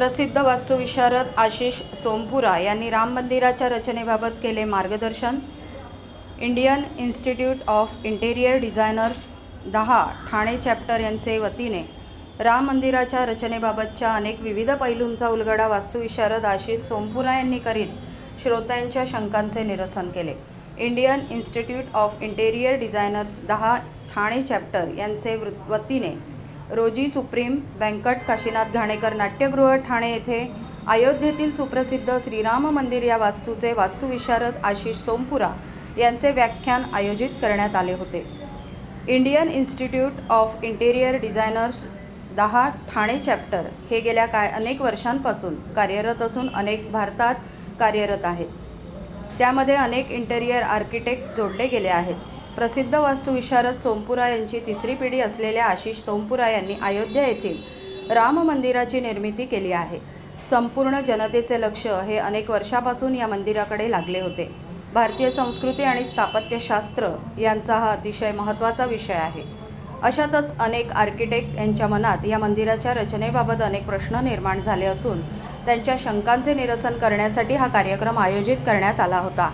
प्रसिद्ध वास्तुविशारद आशिष सोमपुरा यांनी राम मंदिराच्या रचनेबाबत केले मार्गदर्शन. Indian Institute of Interior Designers दहा ठाणे चॅप्टर यांचे वतीने राम मंदिराच्या रचनेबाबतच्या अनेक विविध पैलूंचा उलगडा वास्तुविशारद आशिष सोमपुरा यांनी करीत श्रोत्यांच्या शंकांचे निरसन केले. Indian Institute of Interior Designers दहा ठाणे चॅप्टर यांचे वृ- वतीने रोजी सुप्रीम व्यंकट काशीनाथ घाणेकर नाट्यगृह ठाणे येथे अयोध्येतील सुप्रसिद्ध श्रीराम मंदिर या वास्तूचे वास्तुविशारद आशिष सोमपुरा यांचे व्याख्यान आयोजित करण्यात आले होते. Indian Institute of Interior Designers दहा ठाणे चॅप्टर हे गेल्या काय अनेक वर्षांपासून कार्यरत असून अनेक भारतात कार्यरत आहेत. त्यामध्ये अनेक इंटेरियर आर्किटेक्ट जोडले गेले आहेत. प्रसिद्ध वास्तुविशारद सोमपुरा यांची तिसरी पिढी असलेल्या आशिष सोमपुरा यांनी अयोध्या येथील राम मंदिराची निर्मिती केली आहे. संपूर्ण जनतेचे लक्ष हे अनेक वर्षापासून या मंदिराकडे लागले होते. भारतीय संस्कृती आणि स्थापत्यशास्त्र यांचा हा अतिशय महत्त्वाचा विषय आहे. अशातच अनेक आर्किटेक्ट यांच्या मनात या मंदिराच्या रचनेबाबत अनेक प्रश्न निर्माण झाले असून त्यांच्या शंकांचे निरसन करण्यासाठी हा कार्यक्रम आयोजित करण्यात आला होता.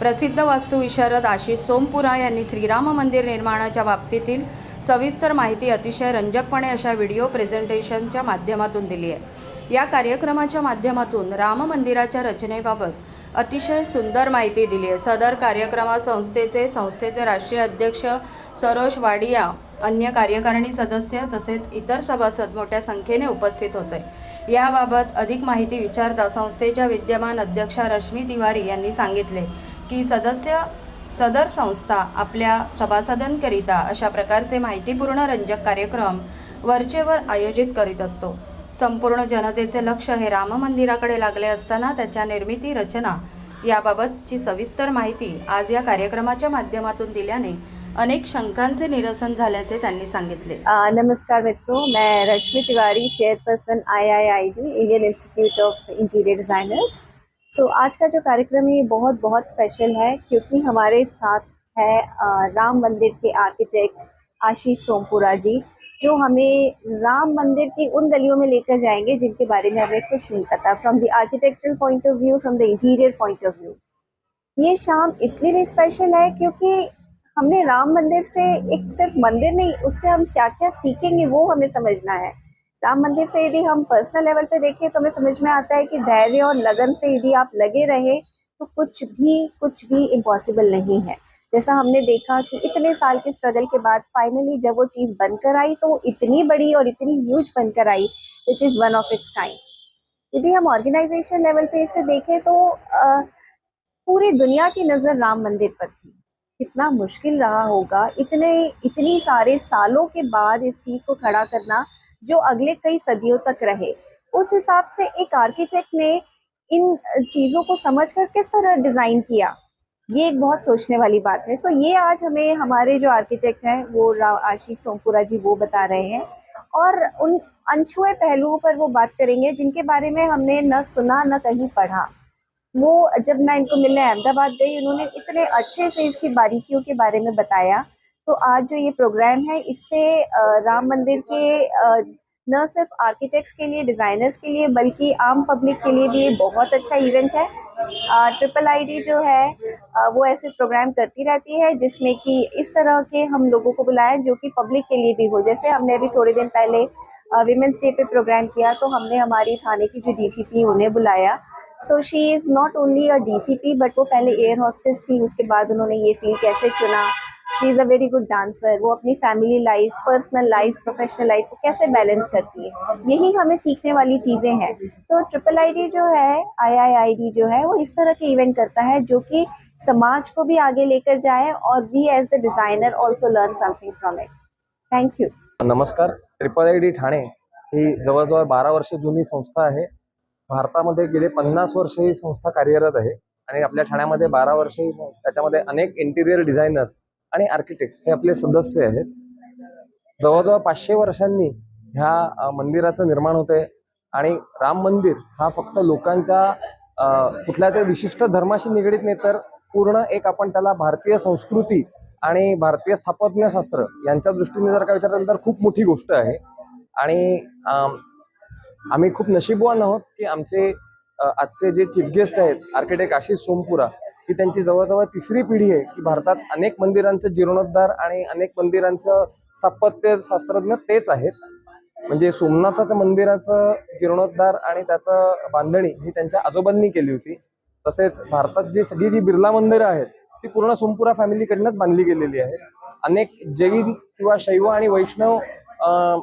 प्रसिद्ध वास्तुविशारद आशिष सोमपुरा यांनी श्रीराम मंदिर निर्माणाच्या बाबतीतील सविस्तर माहिती अतिशय रंजकपणे अशा व्हिडिओ प्रेझेंटेशनच्या माध्यमातून दिली आहे. या कार्यक्रमाच्या माध्यमातून राम मंदिराच्या रचनेबाबत अतिशय सुंदर माहिती दिली आहे. सदर कार्यक्रमा संस्थेचे संस्थेचे राष्ट्रीय अध्यक्ष सरोज वाडिया अन्य कार्यकारिणी सदस्य तसेच इतर सभासद मोठ्या संख्येने उपस्थित होते. याबाबत अधिक माहिती विचारता संस्थेच्या विद्यमान अध्यक्षा रश्मी तिवारी यांनी सांगितले की सदस्य सदर संस्था आपल्या सभासदांकरिता अशा प्रकारचे माहितीपूर्ण रंजक कार्यक्रम वरचेवर आयोजित करीत असतो. संपूर्ण जनतेचे लक्ष हे राम मंदिराकडे लागले असताना त्याच्या निर्मिती रचना याबाबतची सविस्तर माहिती आज या कार्यक्रमाच्या माध्यमातून दिल्याने अनेक शंकांचे निरसन झाल्याचे त्यांनी सांगितले. नमस्कार मित्रों, मैं Rashmi Tiwari chairperson IIID Indian Institute of Interior Designers so आज का जो कार्यक्रम है, ये बहुत बहुत स्पेशल है, क्योंकि हमारे साथ है राम मंदिर के आर्किटेक्ट आशीष सोमपुरा जी, जो हमें राम मंदिर की उन गलियों में लेकर जाएँगे, जिनके बारे में हमें कुछ नहीं पता from the architectural point of view from the interior point of view ये शाम इसलिए भी स्पेशल है, क्योंकि हमने राम मंदिर से एक सिर्फ़ मंदिर नहीं उससे हम क्या क्या सीखेंगे वो हमें समझना है। राम मंदिर से यदि हम पर्सनल लेवल पे देखें तो हमें समझ में आता है कि धैर्य और लगन से यदि आप लगे रहे तो कुछ भी कुछ भी इम्पॉसिबल नहीं है। जैसा हमने देखा कि इतने साल के स्ट्रगल के बाद फाइनली जब वो चीज़ बनकर आई तो इतनी बड़ी और इतनी ह्यूज बनकर आई which is one of its kind यदि हम ऑर्गेनाइजेशन लेवल पे इसे देखें तो अ, पूरी दुनिया की नज़र राम मंदिर पर थी। कितना मुश्किल रहा होगा। इतने, इतनी सारे सालों के बाद इस चीज़ को खड़ा करना जो अगले कई सदियों तक रहे। उस हिसाब से एक आर्किटेक्ट ने इन चीज़ों को समझकर किस तरह डिज़ाइन किया? ये एक बहुत सोचने वाली बात है। सो ये आज हमें हमारे जो आर्किटेक्ट हैं, वो आशीष सोमपुरा जी वो बता रहे हैं। और उन अनछुए पहलुओं पर वो बात करेंगे, जिनके बारे में हमने न सुना, न कहीं पढ़ा। वो जब मैं इनको मिलने अहमदाबाद गई, उन्होंने इतने अच्छे से इसकी बारीकियों के बारे में बताया। तो आज जो ये प्रोग्राम है, इससे राम मंदिर के न सिर्फ़ आर्किटेक्ट्स के लिए डिज़ाइनर्स के लिए, बल्कि आम पब्लिक के लिए भी बहुत अच्छा इवेंट है। ट्रिपल आईडी जो है वो ऐसे प्रोग्राम करती रहती है, जिसमें कि इस तरह के हम लोगों को बुलाया जो कि पब्लिक के लिए भी हो। जैसे हमने अभी थोड़े दिन पहले विमेंस डे पे प्रोग्राम किया तो हमने हमारी थाने की जो डीसीपी उन्हें बुलाया। So she is not only a DCP but वो पहले एयर हॉस्टेस थी, उसके बाद उन्होंने ये फ़ील्ड कैसे चुना। She is a very good dancer वो अपनी family life personal life professional life को कैसे बैलेंस करती है? यही हमें सीखने वाली चीज़ें हैं। तो ट्रिपल आईडी जो है आईआईआईडी जो है, वो इस तरह के इवेंट करता है, जो कि समाज को भी आगे लेकर जाए और we as the designer also learn something from it thank you नमस्कार ट्रिपल आय डी ठाणे ही जवळजवळ बारा वर्ष जुनी संस्था आहे. भारतामध्ये गेले पन्नास वर्ष ही संस्था कार्यरत आहे. आणि आपल्या ठाण्यामध्ये बारा वर्ष ही सं- त्याच्यामध्ये अनेक इंटिरियर डिझायनर्स आणि आर्किटेक्ट्स हे आपले सदस्य आहेत. जवळजवळ पाचशे वर्षांनी ह्या मंदिराचं निर्माण होते आणि राम मंदिर हा फक्त लोकांच्या कुठल्या तरी विशिष्ट धर्माशी निगडीत नाही तर पूर्ण एक आपण त्याला भारतीय संस्कृती आणि भारतीय स्थापत्यशास्त्र यांच्या दृष्टीने जर का विचारलं तर खूप मोठी गोष्ट आहे. आणि आम्ही खूप नशीबवान आहोत की आमचे आजचे जे चीफ गेस्ट आहेत आर्किटेक्ट आशिष सोमपुरा ही त्यांची जवळजवळ तिसरी पिढी आहे की भारतात अनेक मंदिरांचं जीर्णोद्धार आणि अनेक मंदिरांचं स्थापत्य शास्त्रज्ञ तेच आहेत. म्हणजे सोमनाथाचं मंदिराचं जीर्णोद्धार आणि त्याचं बांधणी ही त्यांच्या आजोबांनी केली होती. तसेच भारतात जी सगळी जी बिर्ला मंदिरं आहेत ती पूर्ण सोमपुरा फॅमिलीकडनंच बांधली गेलेली आहेत. अनेक जैन किंवा शैव आणि वैष्णव अं,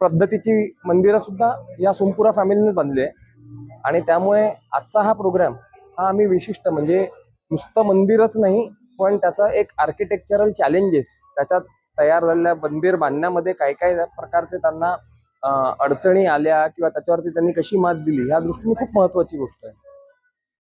पद्धतीची मंदिरं सुद्धा या सोमपुरा फॅमिलीनेच बांधली आहे. आणि त्यामुळे आजचा हा प्रोग्राम हा आम्ही विशिष्ट म्हणजे नुसतं मंदिरच नाही पण त्याचा एक आर्किटेक्चरल चॅलेंजेस त्याच्यात तयार झालेल्या मंदिर बांधण्यामध्ये काय काय प्रकारचे त्यांना अडचणी आल्या किंवा त्याच्यावरती त्यांनी कशी मात दिली ह्या दृष्टीने खूप महत्वाची गोष्ट आहे.